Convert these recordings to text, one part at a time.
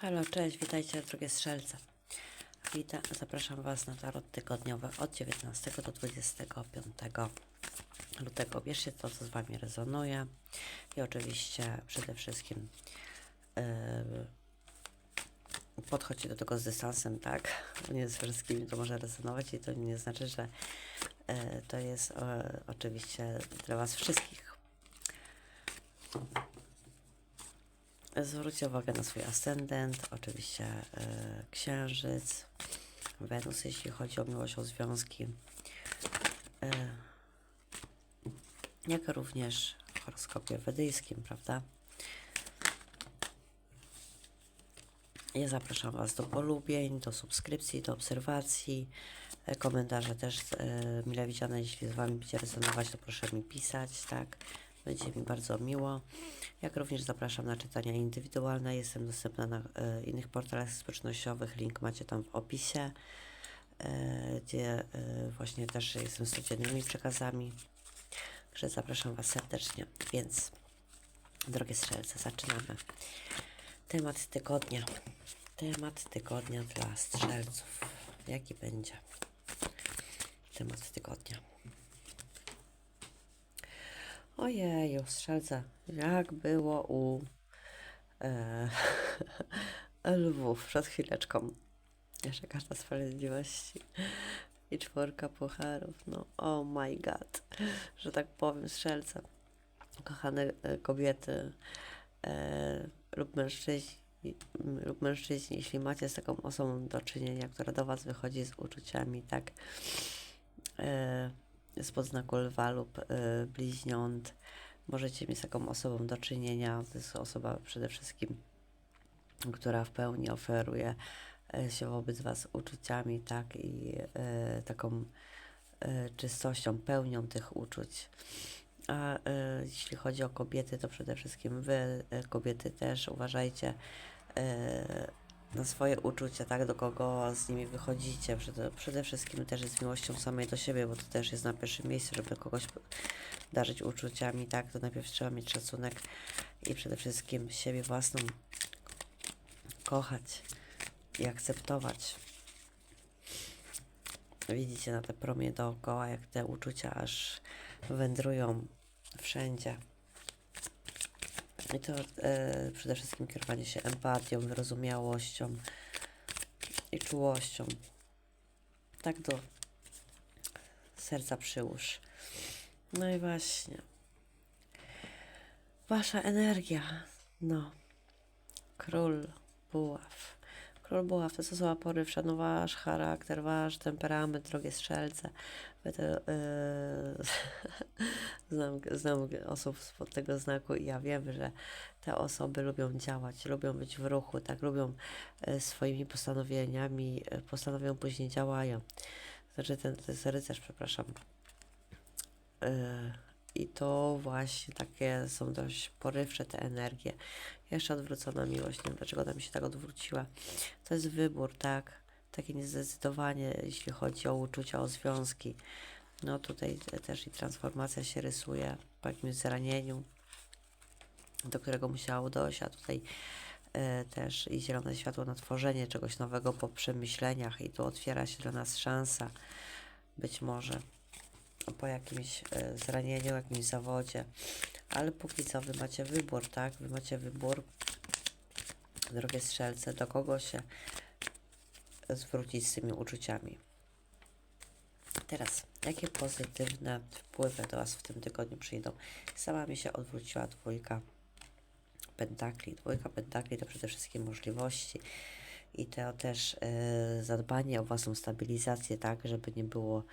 Halo, cześć, witajcie drogie strzelce. Witam, zapraszam Was na tarot tygodniowe od 19 do 25 lutego. Bierzcie to, co z Wami rezonuje i oczywiście przede wszystkim yy, podchodźcie do tego z dystansem, tak? Nie z wszystkimi to może rezonować i to nie znaczy, że yy, to jest e, oczywiście dla Was wszystkich. Zwróćcie uwagę na swój ascendent, oczywiście e, księżyc, Wenus, jeśli chodzi o miłość, o związki. E, jak również w horoskopie wedyjskim, prawda? Ja zapraszam Was do polubień, do subskrypcji, do obserwacji. E, Komentarze też e, mile widziane, jeśli z Wami będzie rezonować, to proszę mi pisać, tak? Będzie mi bardzo miło. Jak również zapraszam na czytania indywidualne. Jestem dostępna na e, innych portalach społecznościowych. Link macie tam w opisie, e, gdzie e, właśnie też jestem z codziennymi przekazami. Także zapraszam Was serdecznie. Więc, drogie strzelce, zaczynamy. Temat tygodnia. Temat tygodnia dla strzelców. Jaki będzie temat tygodnia? Ojeju, strzelca, jak było u e, lwów przed chwileczką. Jeszcze karta sprawiedliwości i czwórka pucharów. No, oh my god, że tak powiem, strzelca. Kochane e, kobiety e, lub mężczyźni, lub mężczyźni, jeśli macie z taką osobą do czynienia, która do Was wychodzi z uczuciami, tak, e, spod znaku lwa lub y, bliźniąt. Możecie mieć z taką osobą do czynienia. To jest osoba przede wszystkim, która w pełni oferuje y, się wobec Was uczuciami, tak, i y, taką y, czystością, pełnią tych uczuć. A y, jeśli chodzi o kobiety, to przede wszystkim Wy, y, kobiety też uważajcie y, na swoje uczucia, tak, do kogo z nimi wychodzicie. Przede, przede wszystkim też z miłością samej do siebie, bo to też jest na pierwszym miejscu, żeby kogoś darzyć uczuciami, tak, to najpierw trzeba mieć szacunek i przede wszystkim siebie własną kochać i akceptować. Widzicie na te promie dookoła, jak te uczucia aż wędrują wszędzie. I to e, przede wszystkim kierowanie się empatią, wyrozumiałością i czułością. Tak do serca przyłóż. No i właśnie. Wasza energia. No. Król buław. Król buław to jest osoba porywcza, no wasz charakter, wasz temperament, drogie strzelce. Yy, znam, znam osób spod tego znaku i ja wiem, że te osoby lubią działać, lubią być w ruchu, tak, lubią e, swoimi postanowieniami, e, postanowią, później działają. Znaczy ten, jest rycerz, przepraszam. I to właśnie takie są dość porywcze te energie. Jeszcze odwrócona miłość, nie wiem dlaczego ona mi się tak odwróciła. To jest wybór, tak? Takie niezdecydowanie, jeśli chodzi o uczucia, o związki. No tutaj te- też i transformacja się rysuje po jakimś zranieniu, do którego musiało dojść, a tutaj e, też i zielone światło na tworzenie czegoś nowego po przemyśleniach i tu otwiera się dla nas szansa, być może po jakimś e, zranieniu, jakimś zawodzie, ale póki co wy macie wybór, tak? Wy macie wybór, drogie strzelce, do kogo się zwrócić z tymi uczuciami. Teraz, jakie pozytywne wpływy do Was w tym tygodniu przyjdą? Sama mi się odwróciła dwójka pentakli. Dwójka pentakli to przede wszystkim możliwości i to też e, zadbanie o własną stabilizację, tak, żeby nie było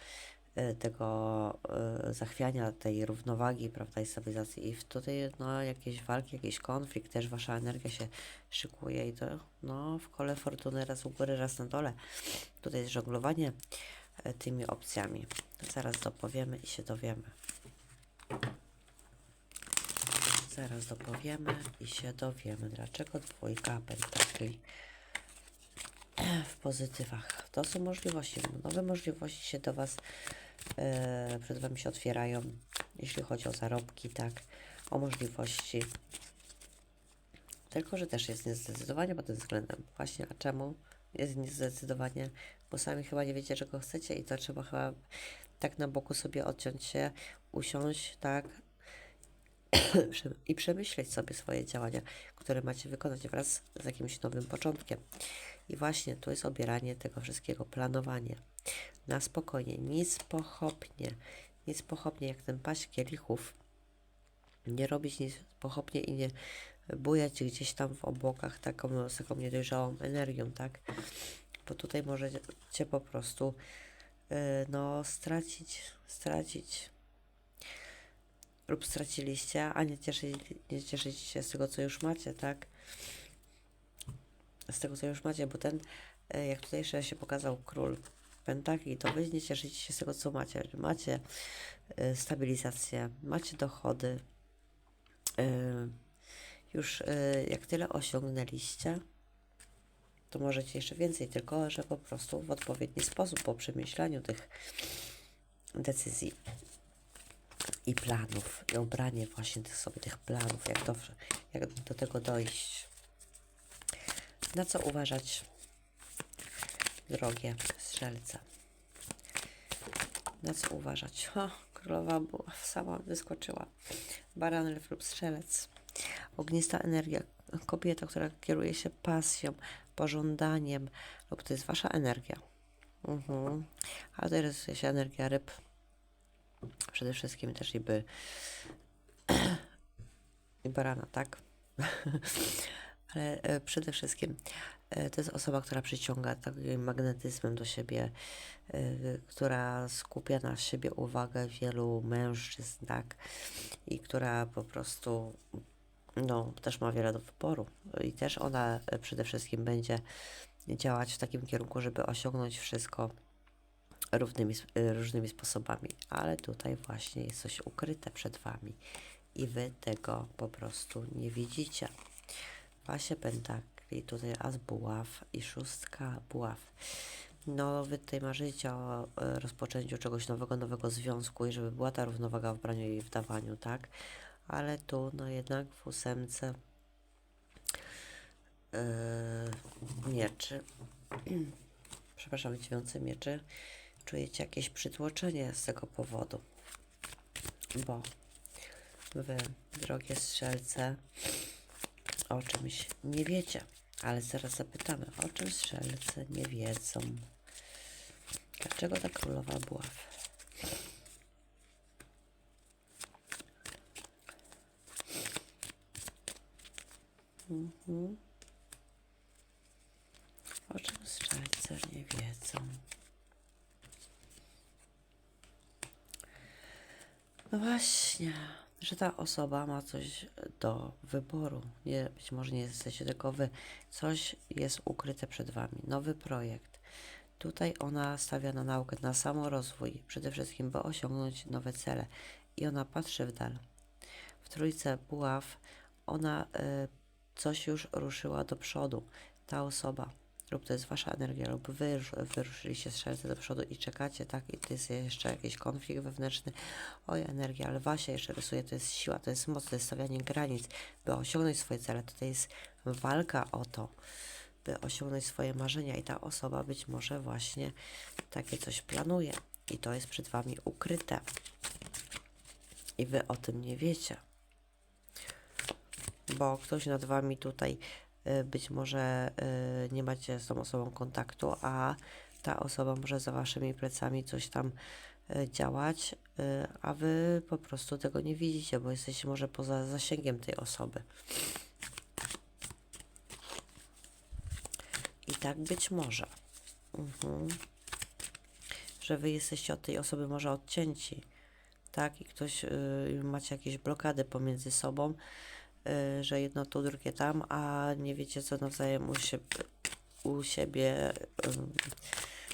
tego e, zachwiania tej równowagi, prawda, i stabilizacji. I tutaj, no, jakieś walki, jakiś konflikt, też wasza energia się szykuje i to, no, w kole fortuny raz u góry, raz na dole. Tutaj jest żonglowanie e, tymi opcjami. Zaraz dopowiemy i się dowiemy. Zaraz dopowiemy i się dowiemy, dlaczego dwójka pentakli w pozytywach. To są możliwości. Nowe możliwości się do Was, e, przed Wami się otwierają, jeśli chodzi o zarobki, tak, o możliwości tylko że też jest niezdecydowanie pod tym względem. Właśnie, a czemu jest niezdecydowanie? Bo sami chyba nie wiecie, czego chcecie i to trzeba chyba tak na boku sobie odciąć się, usiąść, tak, i przemyśleć sobie swoje działania, które macie wykonać wraz z jakimś nowym początkiem. I właśnie tu jest obieranie tego wszystkiego, planowanie. Na spokojnie, nic pochopnie, nic pochopnie, jak ten paść kielichów. Nie robić nic pochopnie i nie bujać gdzieś tam w obłokach taką, taką niedojrzałą energią, tak? Bo tutaj możecie po prostu yy, no, stracić, stracić lub straciliście, a nie, cieszyć, nie cieszyć się z tego, co już macie, tak? Z tego, co już macie, bo ten, e, jak tutaj jeszcze się pokazał król pentakli, to wy nie cieszycie się z tego, co macie. Macie e, stabilizację, macie dochody, e, już jak tyle osiągnęliście, to możecie jeszcze więcej, tylko że po prostu w odpowiedni sposób, po przemyślaniu tych decyzji i planów, i obranie właśnie tych sobie tych planów, jak jak do tego dojść. Na co uważać, drogie strzelce? Na co uważać? O, królowa była, sama wyskoczyła. Baran, lew lub strzelec. Ognista energia, kobieta, która kieruje się pasją, pożądaniem, lub to jest wasza energia. Mhm. A teraz jest energia ryb, przede wszystkim też i by i barana, tak? Ale e, przede wszystkim e, to jest osoba, która przyciąga takim magnetyzmem do siebie, e, która skupia na siebie uwagę wielu mężczyzn, tak? I która po prostu no, też ma wiele do wyboru. I też ona przede wszystkim będzie działać w takim kierunku, żeby osiągnąć wszystko równymi, różnymi sposobami, ale tutaj właśnie jest coś ukryte przed Wami i Wy tego po prostu nie widzicie. Pasie pentakli, tutaj as buław i szóstka buław. No, Wy tutaj marzycie o y, rozpoczęciu czegoś nowego, nowego związku i żeby była ta równowaga w braniu i w dawaniu, tak? Ale tu, no jednak w ósemce yy, mieczy, przepraszam, dziewiące mieczy, czujecie jakieś przytłoczenie z tego powodu. Bo wy, drogie strzelce, o czymś nie wiecie. Ale zaraz zapytamy, o czym strzelce nie wiedzą. Dlaczego ta królowa buław? Mhm. O czym strzelce nie wiedzą? No właśnie, że ta osoba ma coś do wyboru. Nie, być może nie jesteście tylko wy. Coś jest ukryte przed wami. Nowy projekt. Tutaj ona stawia na naukę, na samorozwój, przede wszystkim, by osiągnąć nowe cele. I ona patrzy w dal. W trójce buław ona y, coś już ruszyła do przodu. Ta osoba, lub to jest wasza energia, lub wy wyruszyliście strzelce do przodu i czekacie, tak? I to jest jeszcze jakiś konflikt wewnętrzny. Oj, energia lwa się jeszcze rysuje, to jest siła, to jest moc, to jest stawianie granic, by osiągnąć swoje cele. Tutaj jest walka o to, by osiągnąć swoje marzenia i ta osoba być może właśnie takie coś planuje. I to jest przed wami ukryte. I wy o tym nie wiecie. Bo ktoś nad wami tutaj być może y, nie macie z tą osobą kontaktu, a ta osoba może za waszymi plecami coś tam y, działać, a wy po prostu tego nie widzicie, bo jesteście może poza zasięgiem tej osoby. I tak być może. Mhm. Że wy jesteście od tej osoby może odcięci. Tak, i ktoś, y, macie jakieś blokady pomiędzy sobą, że jedno tu, drugie tam, a nie wiecie, co nawzajem u siebie, u siebie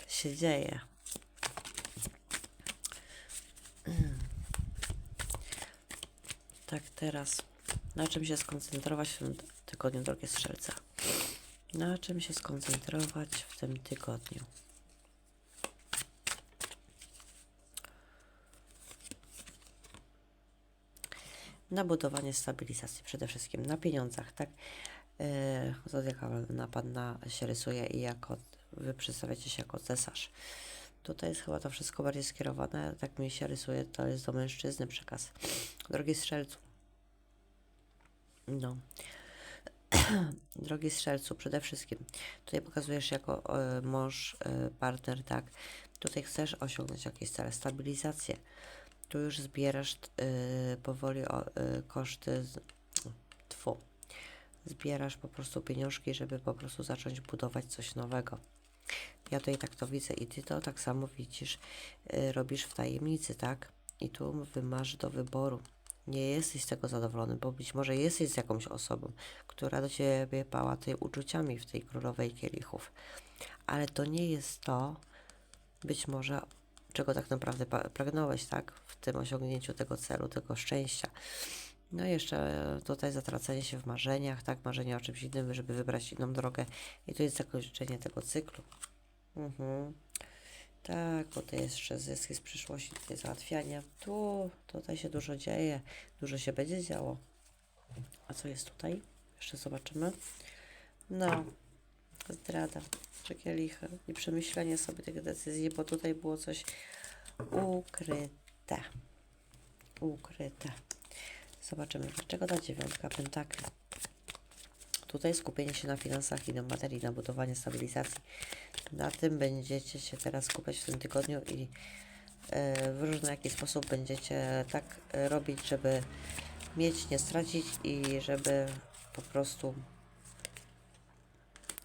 się dzieje. Tak, teraz na czym się skoncentrować w tym tygodniu, drogie strzelca? Na czym się skoncentrować w tym tygodniu? Na budowanie stabilizacji, przede wszystkim na pieniądzach, tak? e, zodiakalna panna się rysuje i jako wy przedstawiacie się jako cesarz. Tutaj jest chyba to wszystko bardziej skierowane, tak mi się rysuje, to jest do mężczyzny przekaz. Drogi strzelcu. No. Drogi strzelcu, przede wszystkim tutaj pokazujesz jako e, mąż, e, partner, tak? Tutaj chcesz osiągnąć jakieś cele, stabilizację. Tu już zbierasz e, powoli o, e, koszty, z, tfu. Zbierasz po prostu pieniążki, żeby po prostu zacząć budować coś nowego. Ja tutaj tak to widzę i ty to tak samo widzisz, y, robisz w tajemnicy, tak? I tu wymasz do wyboru. Nie jesteś z tego zadowolony, bo być może jesteś z jakąś osobą, która do ciebie pałatuje uczuciami w tej królowej kielichów. Ale to nie jest to, być może, czego tak naprawdę pragnąłeś, tak? W tym osiągnięciu tego celu, tego szczęścia. No i jeszcze tutaj zatracenie się w marzeniach, tak? Marzenia o czymś innym, żeby wybrać inną drogę. I to jest zakończenie tego cyklu. Mhm. Tak, bo to jest jeszcze zyski z przyszłości, tutaj załatwianie. Tu, tutaj się dużo dzieje, dużo się będzie działo. A co jest tutaj? Jeszcze zobaczymy. No, zdrada, trzy kielichy i przemyślenie sobie tych decyzji, bo tutaj było coś ukryte. Ukryte. Zobaczymy, dlaczego ta dziewiątka pentakli. Tutaj skupienie się na finansach i na materii, na budowanie stabilizacji. Na tym będziecie się teraz skupiać w tym tygodniu i e, w różny jakiś sposób będziecie tak e, robić, żeby mieć, nie stracić i żeby po prostu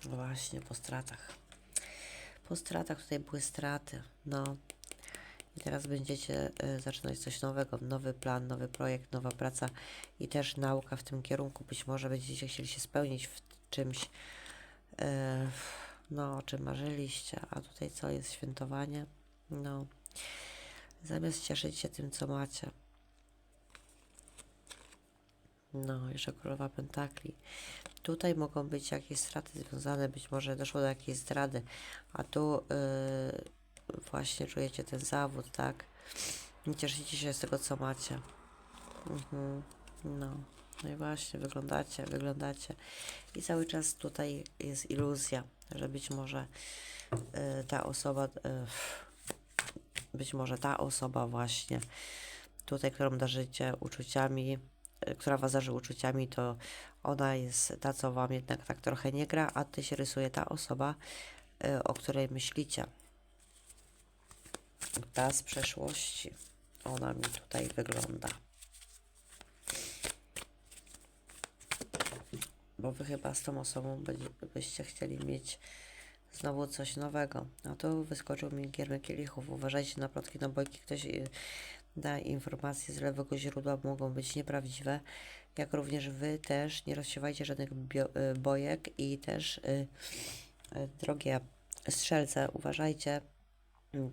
właśnie po stratach. Po stratach tutaj były straty. No. I teraz będziecie e, zaczynać coś nowego, nowy plan, nowy projekt, nowa praca i też nauka w tym kierunku. Być może będziecie chcieli się spełnić w czymś, e, no, o czym marzyliście. A tutaj co jest świętowanie? No, zamiast cieszyć się tym, co macie. No, jeszcze królowa pentakli. Tutaj mogą być jakieś straty związane, być może doszło do jakiejś zdrady, a tu yy, właśnie czujecie ten zawód, tak? Nie cieszycie się z tego, co macie. Mhm. No. No i właśnie, wyglądacie, wyglądacie. I cały czas tutaj jest iluzja, że być może y, ta osoba, y, być może ta osoba właśnie tutaj, którą darzycie uczuciami, która was darzy uczuciami, to ona jest ta, co wam jednak tak trochę nie gra, a ty się rysuje ta osoba, y, o której myślicie. Ta z przeszłości. Ona mi tutaj wygląda. Bo wy chyba z tą osobą będzie, byście chcieli mieć znowu coś nowego. A tu wyskoczył mi giermy kielichów. Uważajcie na plotki, no bojki ktoś y, da informacje z lewego źródła, mogą być nieprawdziwe. Jak również wy też nie rozsiewajcie żadnych y, bojek i też y, y, drogie strzelce, uważajcie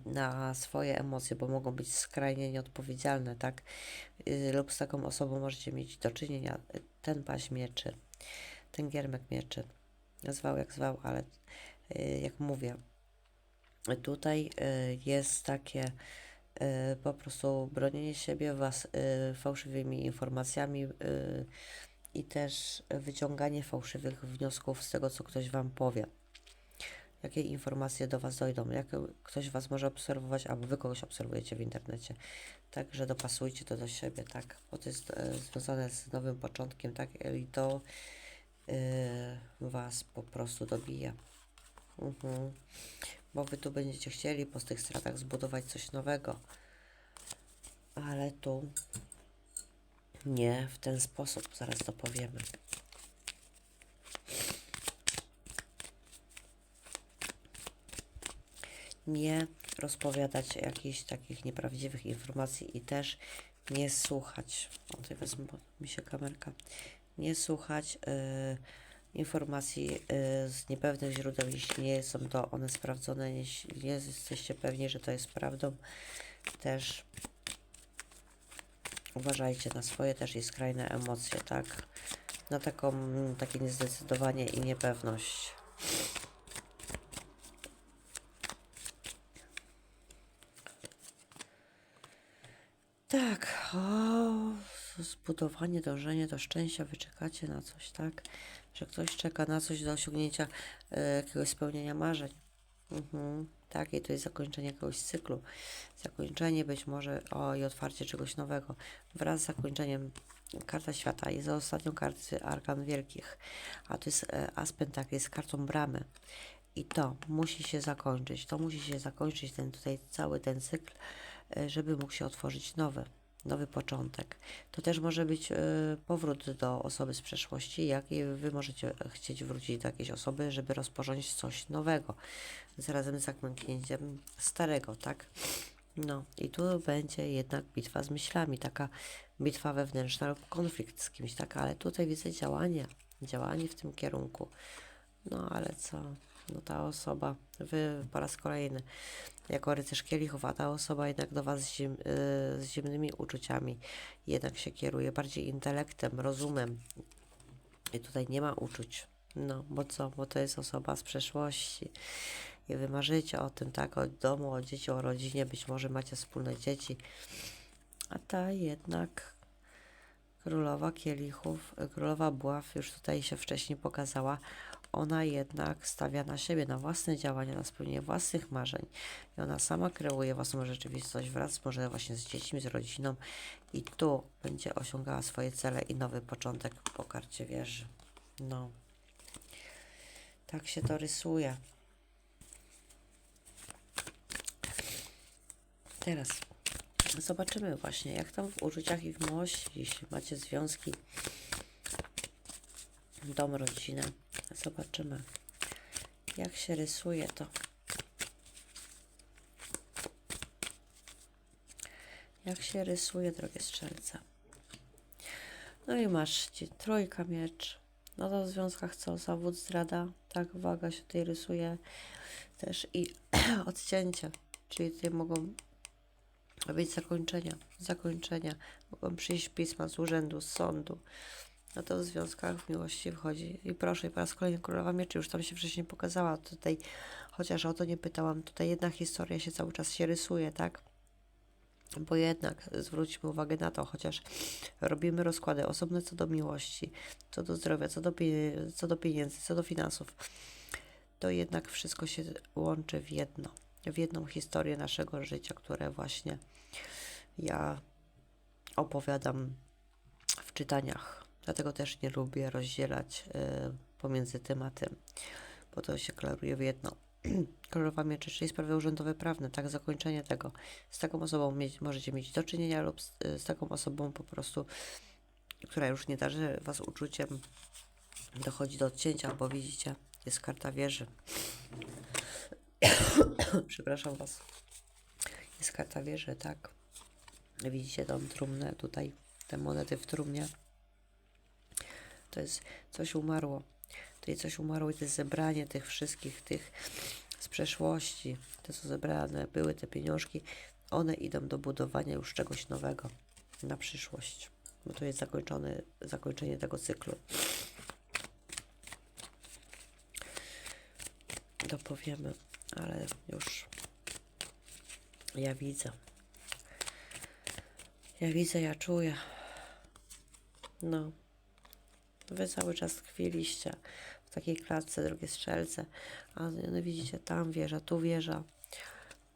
na swoje emocje, bo mogą być skrajnie nieodpowiedzialne, tak? Y, lub z taką osobą możecie mieć do czynienia. Ten paź mieczy, ten giermek mieczy, zwał jak zwał, ale y, jak mówię, tutaj y, jest takie y, po prostu bronienie siebie was y, fałszywymi informacjami y, i też wyciąganie fałszywych wniosków z tego, co ktoś wam powie jakie informacje do Was dojdą, jak ktoś Was może obserwować, albo Wy kogoś obserwujecie w internecie. Także dopasujcie to do siebie, tak, bo to jest e, związane z nowym początkiem, tak, i to e, Was po prostu dobija. Mhm. Bo Wy tu będziecie chcieli po tych stratach zbudować coś nowego, ale tu nie w ten sposób, zaraz to powiemy. nie rozpowiadać jakichś takich nieprawdziwych informacji i też nie słuchać. O, tutaj wezmę, mi się kamerka. Nie słuchać y, informacji y, z niepewnych źródeł, jeśli nie są to one sprawdzone, jeśli nie jesteście pewni, że to jest prawdą. Też uważajcie na swoje też i skrajne emocje, tak? Na taką, takie niezdecydowanie i niepewność. Tak, o, zbudowanie, dążenie do szczęścia, wyczekacie na coś, tak? że ktoś czeka na coś do osiągnięcia e, jakiegoś spełnienia marzeń. Mhm. Tak, i to jest zakończenie jakiegoś cyklu. Zakończenie być może o i otwarcie czegoś nowego. Wraz z zakończeniem karta świata jest ostatnią karty arkan wielkich, a to jest e, tak, jest kartą bramy. I to musi się zakończyć. To musi się zakończyć ten tutaj cały ten cykl, e, żeby mógł się otworzyć nowy, nowy początek. To też może być e, powrót do osoby z przeszłości, jak i wy możecie chcieć wrócić do jakiejś osoby, żeby rozpocząć coś nowego, zarazem z zamknięciem starego, tak? No i tu będzie jednak bitwa z myślami, taka bitwa wewnętrzna lub konflikt z kimś, tak? Ale tutaj widzę działanie, działanie w tym kierunku. No ale co? No ta osoba, wy po raz kolejny, jako rycerz kielichów, a ta osoba jednak do was z, zim, y, z zimnymi uczuciami jednak się kieruje, bardziej intelektem, rozumem. I tutaj nie ma uczuć. No, bo co? Bo to jest osoba z przeszłości. I wy marzycie o tym, tak? O domu, o dzieci, o rodzinie, być może macie wspólne dzieci. A ta jednak królowa kielichów, królowa buław już tutaj się wcześniej pokazała. Ona jednak stawia na siebie, na własne działania, na spełnienie własnych marzeń. I ona sama kreuje własną rzeczywistość wraz może właśnie z dziećmi, z rodziną. I tu będzie osiągała swoje cele i nowy początek po karcie wieży. No. Tak się to rysuje. Teraz zobaczymy właśnie, jak tam w uczuciach i w miłości, jeśli macie związki, dom, rodzinę. Zobaczymy, jak się rysuje to. Jak się rysuje, drogie strzelce. No i masz ci trójka miecz. No to w związkach co? Zawód, zdrada. Tak, uwaga się tutaj rysuje. Też i odcięcie. Czyli tutaj mogą być zakończenia. Zakończenia. Mogą przyjść pisma z urzędu, z sądu. No to w związkach w miłości wchodzi. I proszę, po raz kolejny Królowa Mieczy już tam się wcześniej pokazała. Tutaj, chociaż o to nie pytałam, tutaj jedna historia się cały czas się rysuje, tak? Bo jednak zwróćmy uwagę na to, chociaż robimy rozkłady osobne co do miłości, co do zdrowia, co do, co do pieniędzy, co do finansów, to jednak wszystko się łączy w jedno, w jedną historię naszego życia, które właśnie ja opowiadam w czytaniach. Dlatego też nie lubię rozdzielać y, pomiędzy tym a tym, bo to się klaruje w jedno. Królowa Mieczy, czyli sprawy urzędowe prawne, tak, zakończenie tego. Z taką osobą mieć, możecie mieć do czynienia lub z, z taką osobą po prostu, która już nie darzy Was uczuciem, dochodzi do odcięcia, bo widzicie, jest karta wieży. Przepraszam Was. Jest karta wieży, tak. Widzicie tą trumnę tutaj, te monety w trumnie. To jest coś umarło. Tutaj coś umarło i to jest zebranie tych wszystkich, tych z przeszłości, te co zebrane były, te pieniążki, one idą do budowania już czegoś nowego na przyszłość. Bo to jest zakończony, zakończenie tego cyklu. Dopowiemy, ale już ja widzę. Ja widzę, ja czuję. No. Wy cały czas tkwiliście w takiej klatce, drogie strzelce. A no widzicie, tam wieża, tu wieża.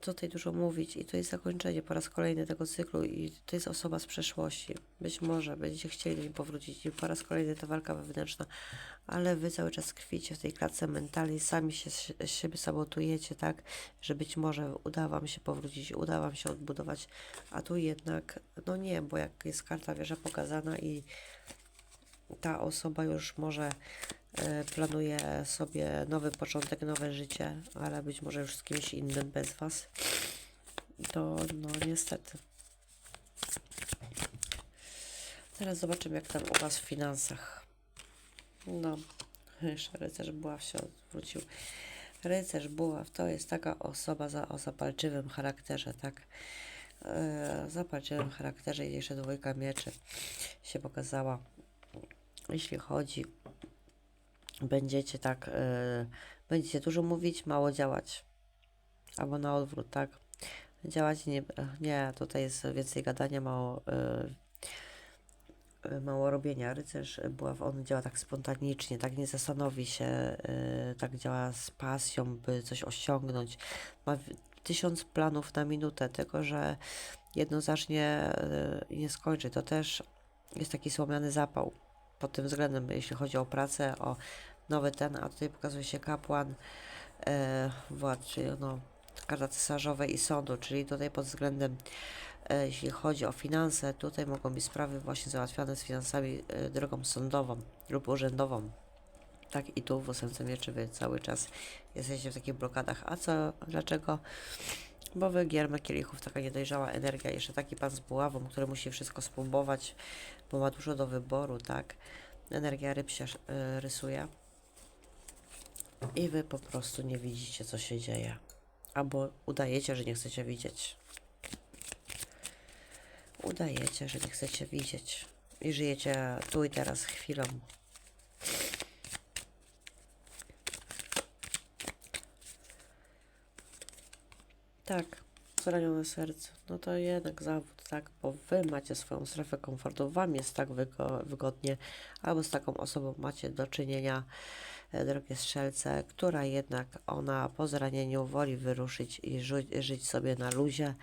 Co tutaj dużo mówić i to jest zakończenie po raz kolejny tego cyklu i to jest osoba z przeszłości. Być może będziecie chcieli do niej powrócić i po raz kolejny ta walka wewnętrzna, ale wy cały czas tkwicie w tej klatce mentalnej, sami się siebie sabotujecie, tak, że być może uda wam się powrócić, uda wam się odbudować, a tu jednak, no nie, bo jak jest karta wieża pokazana i ta osoba już może e, planuje sobie nowy początek, nowe życie, ale być może już z kimś innym bez Was, to no niestety. Teraz zobaczymy, jak tam u Was w finansach. No, rycerz buław się odwrócił. Rycerz buław to jest taka osoba za, o zapalczywym charakterze, tak? E, zapalczywym charakterze i jeszcze dwójka mieczy się pokazała jeśli chodzi, będziecie tak, y, będziecie dużo mówić, mało działać. Albo na odwrót, tak? Działać nie, nie, tutaj jest więcej gadania, mało, y, y, mało robienia. Rycerz była, on działa tak spontanicznie, tak nie zastanowi się, y, tak działa z pasją, by coś osiągnąć. Ma tysiąc planów na minutę, tylko że jedno zacznie y, i nie skończy. To też jest taki słomiany zapał pod tym względem, jeśli chodzi o pracę, o nowy ten, a tutaj pokazuje się kapłan, e, władz, czyli no, karta cesarzowej i sądu, czyli tutaj pod względem, e, jeśli chodzi o finanse, tutaj mogą być sprawy właśnie załatwiane z finansami e, drogą sądową lub urzędową. Tak i tu w ósemce mieczy wy cały czas jesteście w takich blokadach. A co, dlaczego? Bo wy kielichów, taka niedojrzała energia, jeszcze taki pan z buławą, który musi wszystko spróbować, bo ma dużo do wyboru, tak? Energia ryb się e, rysuje. I wy po prostu nie widzicie, co się dzieje. Albo udajecie, że nie chcecie widzieć. Udajecie, że nie chcecie widzieć. I żyjecie tu i teraz chwilą. Tak, zranione serce. No to jednak zawód, tak? Bo wy macie swoją strefę komfortu, wam jest tak wygo- wygodnie, albo z taką osobą macie do czynienia, e, drogie strzelce, która jednak ona po zranieniu woli wyruszyć i żyć sobie na luzie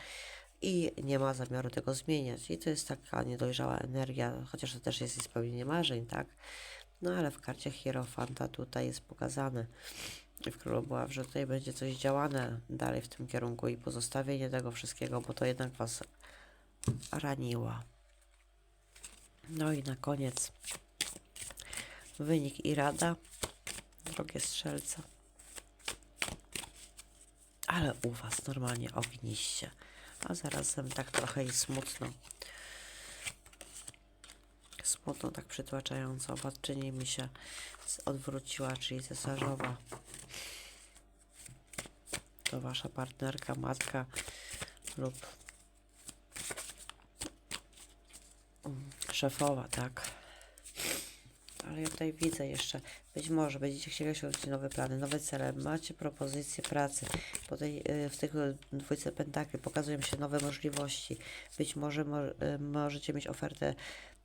i nie ma zamiaru tego zmieniać. I to jest taka niedojrzała energia, chociaż to też jest spełnienie marzeń, tak? No ale w karcie Hierofanta tutaj jest pokazane w Królu Buław, że tutaj będzie coś działane dalej w tym kierunku i pozostawienie tego wszystkiego, bo to jednak Was raniło. No i na koniec wynik i rada, drogie strzelce. Ale u Was normalnie ogniście, a zarazem tak trochę i smutno. Smutno, tak przytłaczająco. Władczyni mi się odwróciła, czyli cesarzowa. To wasza partnerka, matka lub szefowa, tak. Ale ja tutaj widzę jeszcze, być może będziecie chcieli osiągnąć nowe plany, nowe cele, macie propozycje pracy, bo tej, y, w tych dwójce pentakli pokazują się nowe możliwości. Być może mo, y, możecie mieć ofertę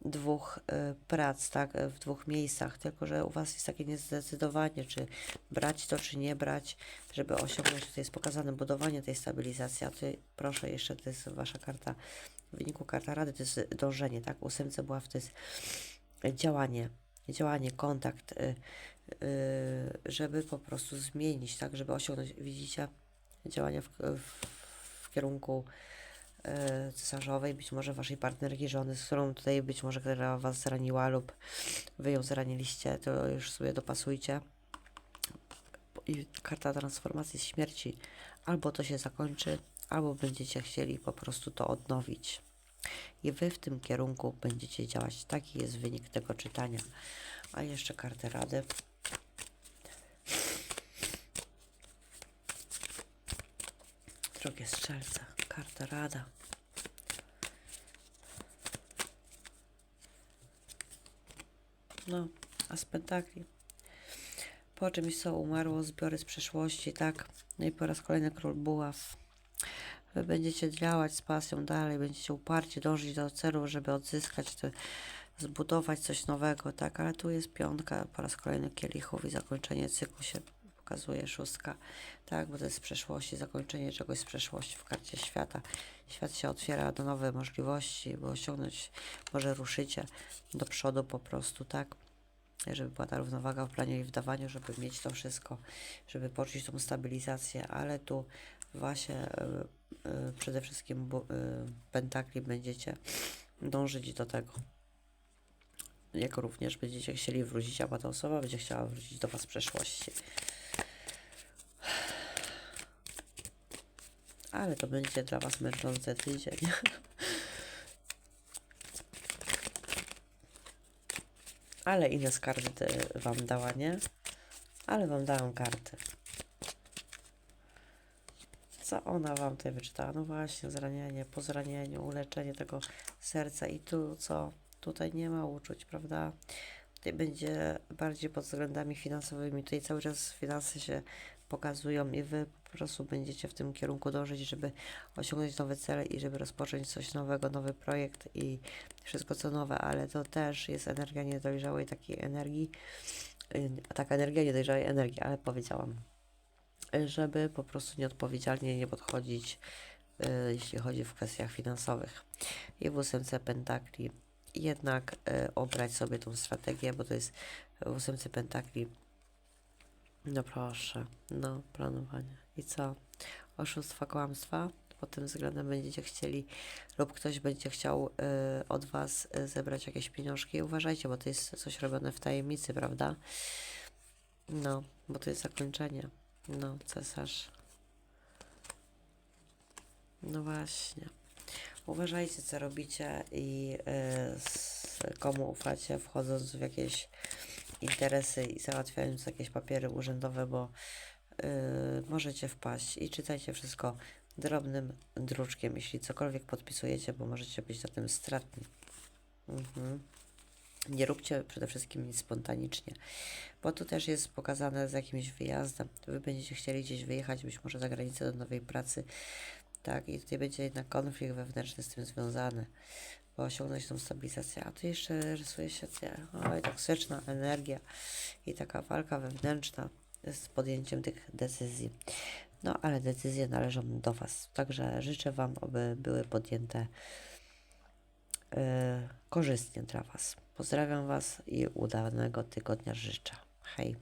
dwóch y, prac, tak, w dwóch miejscach, tylko że u Was jest takie niezdecydowanie, czy brać to, czy nie brać, żeby osiągnąć, tutaj jest pokazane budowanie tej stabilizacji, a tutaj proszę jeszcze, to jest Wasza karta, w wyniku karta rady, to jest dążenie, tak, ósemce była to jest działanie, działanie, kontakt, y, y, żeby po prostu zmienić, tak, żeby osiągnąć, widzicie, działania w, w, w kierunku y, cesarzowej, być może waszej partnerki, żony, z którą tutaj być może która was zraniła lub wy ją zraniliście, to już sobie dopasujcie. I karta transformacji śmierci. Albo to się zakończy, albo będziecie chcieli po prostu to odnowić. I wy w tym kierunku będziecie działać. Taki jest wynik tego czytania. A jeszcze kartę rady. Drogie strzelce, karta rada. No, a z pentakli. Po czymś, co umarło, zbiory z przeszłości, tak? No i po raz kolejny król buław. Wy będziecie działać z pasją dalej, będziecie uparcie dążyć do celu, żeby odzyskać, te, zbudować coś nowego, tak? Ale tu jest piątka, po raz kolejny kielichów i zakończenie cyklu się pokazuje, szóstka, tak? Bo to jest z przeszłości, zakończenie czegoś z przeszłości w karcie świata. Świat się otwiera do nowe możliwości, by osiągnąć, może ruszycie do przodu po prostu, tak? żeby była ta równowaga w planie i w dawaniu, żeby mieć to wszystko, żeby poczuć tą stabilizację, ale tu właśnie y, y, przede wszystkim y, pentakli będziecie dążyć do tego. Jak również będziecie chcieli wrócić, albo ta osoba będzie chciała wrócić do Was z przeszłości. Ale to będzie dla Was męczący tydzień. Ale ile z karty Wam dała, nie? Ale Wam dałam karty. Co ona Wam tutaj wyczytała? No właśnie, zranienie, po zranieniu, uleczenie tego serca i tu co? Tutaj nie ma uczuć, prawda? Tutaj będzie bardziej pod względami finansowymi. Tutaj cały czas finanse się pokazują i wy po prostu będziecie w tym kierunku dążyć, żeby osiągnąć nowe cele i żeby rozpocząć coś nowego, nowy projekt i wszystko co nowe, ale to też jest energia niedojrzałej takiej energii, y, taka energia niedojrzałej energii, ale powiedziałam, żeby po prostu nieodpowiedzialnie nie podchodzić, y, jeśli chodzi w kwestiach finansowych. I w ósemce pentakli jednak y, obrać sobie tą strategię, bo to jest w ósemce pentakli no proszę, no planowanie. I co? Oszustwa, kłamstwa? Pod tym względem będziecie chcieli lub ktoś będzie chciał y, od Was zebrać jakieś pieniążki. Uważajcie, bo to jest coś robione w tajemnicy, prawda? No, bo to jest zakończenie. No, cesarz. No właśnie. Uważajcie, co robicie i y, z komu ufacie, wchodząc w jakieś interesy i załatwiając jakieś papiery urzędowe, bo y, możecie wpaść i czytajcie wszystko drobnym druczkiem, jeśli cokolwiek podpisujecie, bo możecie być na tym stratni. Mhm. Nie róbcie przede wszystkim nic spontanicznie, bo tu też jest pokazane z jakimś wyjazdem. Wy będziecie chcieli gdzieś wyjechać, być może za granicę do nowej pracy, tak, i tutaj będzie jednak konflikt wewnętrzny z tym związany, bo osiągnąć tą stabilizację. A tu jeszcze rysuje się oj, toksyczna energia i taka walka wewnętrzna z podjęciem tych decyzji. No, ale decyzje należą do Was. Także życzę Wam, aby były podjęte e, korzystnie dla Was. Pozdrawiam Was i udanego tygodnia życzę. Hej.